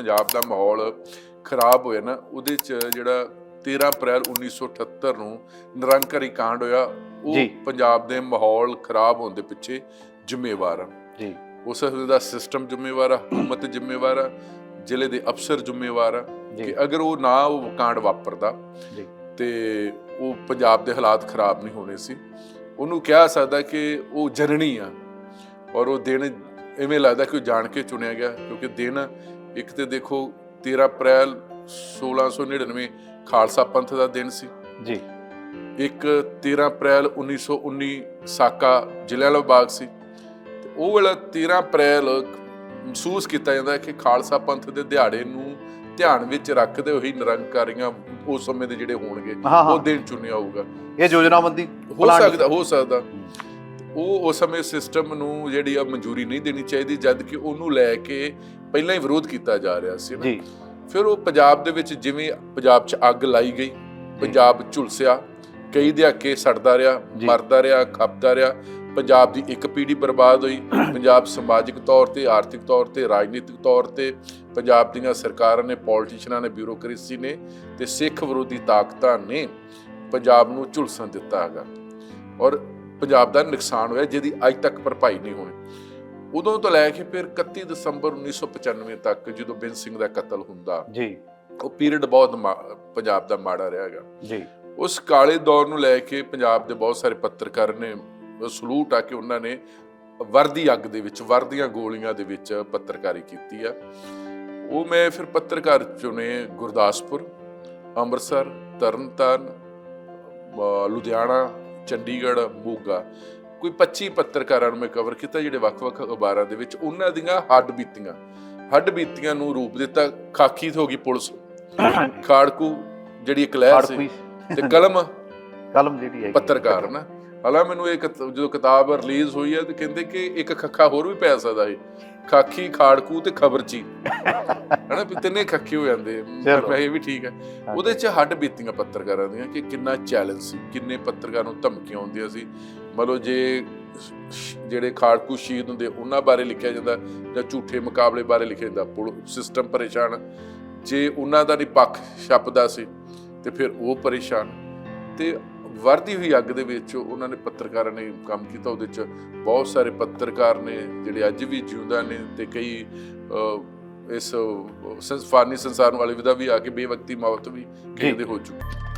ਪੰਜਾਬ ਦਾ ਮਾਹੌਲ ਖਰਾਬ ਹੋਇਆ ਨਾ ਉਹਦੇ ਚ ਜਿਹੜਾ 13 ਅਪ੍ਰੈਲ 1978 ਨੂੰ ਨਿਰੰਕਾਰੀ ਕਾਂਡ ਹੋਇਆ ਉਹ। ਪੰਜਾਬ ਦੇ ਮਾਹੌਲ ਖਰਾਬ ਹੋਣ ਦੇ ਪਿੱਛੇ ਜ਼ਿੰਮੇਵਾਰ ਆ। ਜੀ। ਉਸ ਦਾ ਸਿਸਟਮ ਜ਼ਿੰਮੇਵਾਰ ਆ ਹਕੂਮਤ ਜ਼ਿੰਮੇਵਾਰ ਆ ਜ਼ਿਲ੍ਹੇ ਦੇ ਅਫਸਰ ਜ਼ਿੰਮੇਵਾਰ ਆ ਕਿ ਅਗਰ ਉਹ ਨਾ ਉਹ ਕਾਂਡ ਵਾਪਰਦਾ ਜੀ। ਤੇ ਉਹ ਪੰਜਾਬ ਦੇ ਹਾਲਾਤ ਖਰਾਬ ਨਹੀਂ ਹੋਣੇ ਸੀ। ਉਹਨੂੰ ਕਿਹਾ ਸਕਦਾ ਕਿ ਉਹ ਜਨਨੀ ਆ ਔਰ ਉਹ ਦਿਨ ਐਵੇਂ ਲੱਗਦਾ ਕਿ ਉਹ ਜਾਣ ਕੇ ਚੁਣਿਆ ਗਿਆ ਕਿਉਂਕਿ ਦਿਨ ਇੱਕ ਤੇ ਦੇਖੋ 13 ਅਪ੍ਰੈਲ 1699 ਖਾਲਸਾ ਪੰਥ ਦਾ ਦਿਨ ਸੀ। ਜੀ। ਇੱਕ 13 ਅਪ੍ਰੈਲ 1919 ਸਾਕਾ ਜ਼ਿਲ੍ਹਿਆਂਵਾਲਾ ਬਾਗ ਸੀ। ਤੇ ਉਹ ਵਾਲਾ 13 ਅਪ੍ਰੈਲ ਮਹਿਸੂਸ ਕੀਤਾ ਜਾਂਦਾ ਹੈ ਕਿ ਖਾਲਸਾ ਪੰਥ ਦੇ ਦਿਹਾੜੇ ਨੂੰ ਧਿਆਨ ਵਿੱਚ ਰੱਖਦੇ ਹੋਏ ਨਿਰੰਕਾਰੀਆਂ ਉਸ ਸਮੇਂ ਦੇ ਜਿਹੜੇ ਹੋਣਗੇ। ਉਹ ਦਿਨ ਚੁਣਿਆ ਹੋਊਗਾ। ਇਹ ਯੋਜਨਾਬੰਦੀ ਹੋ ਸਕਦਾ ਹੋ ਸਕਦਾ। ਉਹ ਉਸ ਸਮੇਂ ਸਿਸਟਮ ਨੂੰ ਜਿਹੜੀ ਆ ਮਨਜ਼ੂਰੀ ਨਹੀਂ ਦੇਣੀ ਚਾਹੀਦੀ ਜਦ ਕਿ ਉਹਨੂੰ ਲੈ ਕੇ ਪਹਿਲਾਂ ਹੀ ਵਿਰੋਧ ਕੀਤਾ ਜਾ ਰਿਹਾ ਸੀ ਨਾ। ਜੀ। ਫਿਰ ਉਹ ਪੰਜਾਬ ਦੇ ਵਿੱਚ ਜਿਵੇਂ ਪੰਜਾਬ 'ਚ ਅੱਗ ਲਾਈ ਗਈ ਪੰਜਾਬ ਝੁਲਸਿਆ ਕਈ ਦਹਾਕੇ ਸੜਦਾ ਰਿਹਾ। ਮਰਦਾ ਰਿਹਾ ਖਪਦਾ ਰਿਹਾ। ਪੰਜਾਬ ਦੀ ਇੱਕ ਪੀੜ੍ਹੀ ਬਰਬਾਦ ਹੋਈ। ਪੰਜਾਬ ਸਮਾਜਿਕ ਤੌਰ ਤੇ ਆਰਥਿਕ ਤੌਰ ਤੇ ਰਾਜਨੀਤਿਕ ਤੌਰ ਤੇ ਪੰਜਾਬ ਦੀਆਂ ਸਰਕਾਰਾਂ ਨੇ ਪੋਲੀਟੀਸ਼ੀਅਨਾਂ ਨੇ ਬਿਊਰੋਕ੍ਰੇਸੀ ਨੇ ਤੇ ਸਿੱਖ ਵਿਰੋਧੀ ਤਾਕਤਾਂ ਨੇ ਪੰਜਾਬ ਨੂੰ ਝੁਲਸਣ ਦਿੱਤਾ ਹੈਗਾ। ਔਰ ਪੰਜਾਬ ਦਾ ਨੁਕਸਾਨ ਹੋਇਆ ਜਿਹਦੀ ਅੱਜ ਤੱਕ ਭਰਪਾਈ ਨਹੀਂ ਹੋਣੀ। ਉਦੋਂ ਤੋਂ ਲੈ ਕੇ ਫਿਰ 31 ਦਸੰਬਰ 1995 ਤੱਕ ਜਦੋਂ ਬਿੰਦ ਸਿੰਘ ਦਾ ਕਤਲ ਹੁੰਦਾ ਜੀ। ਉਹ ਪੀਰੀਅਡ ਬਹੁਤ ਪੰਜਾਬ ਦਾ ਮਾੜਾ ਰਿਹਾ ਹੈਗਾ। ਜੀ। ਉਸ ਕਾਲੇ ਦੌਰ ਨੂੰ ਲੈ ਕੇ ਪੰਜਾਬ ਦੇ ਬਹੁਤ ਸਾਰੇ ਪੱਤਰਕਾਰ ਨੇ ਸਲੂਟ ਆ ਕੇ ਉਹਨਾਂ ਨੇ ਵਰਦੀ ਅੱਗ ਦੇ ਵਿੱਚ ਵਰਦੀਆਂ ਗੋਲੀਆਂ ਦੇ ਵਿੱਚ ਪੱਤਰਕਾਰੀ ਕੀਤੀ ਆ। ਉਹ ਮੈਂ ਫਿਰ ਪੱਤਰਕਾਰ ਚੁਣੇ ਗੁਰਦਾਸਪੁਰ ਅੰਮ੍ਰਿਤਸਰ ਤਰਨਤਾਰਨ ਲੁਧਿਆਣਾ ਚੰਡੀਗੜ੍ਹ ਮੋਗਾ। ਕੋਈ 25 ਪੱਤਰਕਾਰਾਂ ਨੂੰ ਮੈਂ ਕਵਰ ਕੀਤਾ ਜਿਹੜੇ ਵੱਖ-ਵੱਖ ਅਖਬਾਰਾਂ ਦੇ ਵਿੱਚ ਉਹਨਾਂ ਦੀਆਂ ਹੱਡ ਬੀਤੀਆਂ। ਹੱਡ ਬੀਤੀਆਂ ਨੂੰ ਰੂਪ ਦਿੱਤਾ ਖਾਕੀ ਹੋ ਗਈ ਪੁਲਿਸ। ਖਾੜਕੂ ਜਿਹੜੀ ਇੱਕ ਲਹਿਰ ਸੀ ਤੇ ਕਲਮ। ਕਲਮ ਜਿਹੜੀ ਹੈ ਪੱਤਰਕਾਰ ਨਾ। ਹਾਲਾਂ ਮੈਨੂੰ ਇਹ ਜਦੋਂ ਕਿਤਾਬ ਰਿਲੀਜ਼ ਹੋਈ ਹੈ ਤੇ ਕਹਿੰਦੇ ਕਿ ਇੱਕ ਖੱਖਾ ਹੋਰ ਵੀ ਪੈ ਸਕਦਾ ਹੈ ਖਾਕੀ ਖਾੜਕੂ ਤੇ ਖਬਰਚੀ। ਹਨਾ ਵੀ ਤਿੰਨੇ ਖੱਕੇ ਹੋ ਜਾਂਦੇ। ਪਰ। ਇਹ ਵੀ ਠੀਕ ਹੈ। ਉਹਦੇ 'ਚ ਹੱਡ ਬੀਤੀਆਂ ਪੱਤਰਕਾਰਾਂ ਦੀਆਂ ਕਿ ਕਿੰਨਾ ਚੈਲੰਜ ਸੀ ਕਿੰਨੇ ਪੱਤਰਕਾਰਾਂ ਨੂੰ ਧਮਕੀਆਂ ਆਉਂਦੀਆਂ ਸੀ। ਮਤਲਬ ਜੇ ਜਿਹੜੇ ਖਾੜਕੂ ਸ਼ਹੀਦ ਹੁੰਦੇ ਉਹਨਾਂ ਬਾਰੇ ਲਿਖਿਆ ਜਾਂਦਾ ਜਾਂ ਝੂਠੇ ਮੁਕਾਬਲੇ ਬਾਰੇ ਲਿਖਿਆ ਜਾਂਦਾ ਸਿਸਟਮ ਪਰੇਸ਼ਾਨ। ਜੇ ਉਹਨਾਂ ਦਾ ਨਹੀਂ ਪੱਖ ਛਪਦਾ ਸੀ ਤੇ ਫਿਰ ਉਹ ਪਰੇਸ਼ਾਨ। ਤੇ ਵਰਦੀ ਹੋਈ ਅੱਗ ਦੇ ਵਿੱਚ ਉਹਨਾਂ ਨੇ ਪੱਤਰਕਾਰਾਂ ਨੇ ਕੰਮ ਕੀਤਾ ਉਹਦੇ ਚ ਬਹੁਤ ਸਾਰੇ ਪੱਤਰਕਾਰ ਨੇ ਜਿਹੜੇ ਅੱਜ ਵੀ ਜਿਉਂਦਾ ਨੇ ਤੇ ਕਈ ਇਸ ਸੰਸਫਾਨੀ ਸੰਸਾਰ ਵਾਲੇ ਵਿਦਾ ਵੀ ਆ ਕੇ ਬੇਵਕਤੀ ਮੌਤ ਵੀ ਕਿਸੇ ਦੇ ਹੋ ਚੁੱਕੀ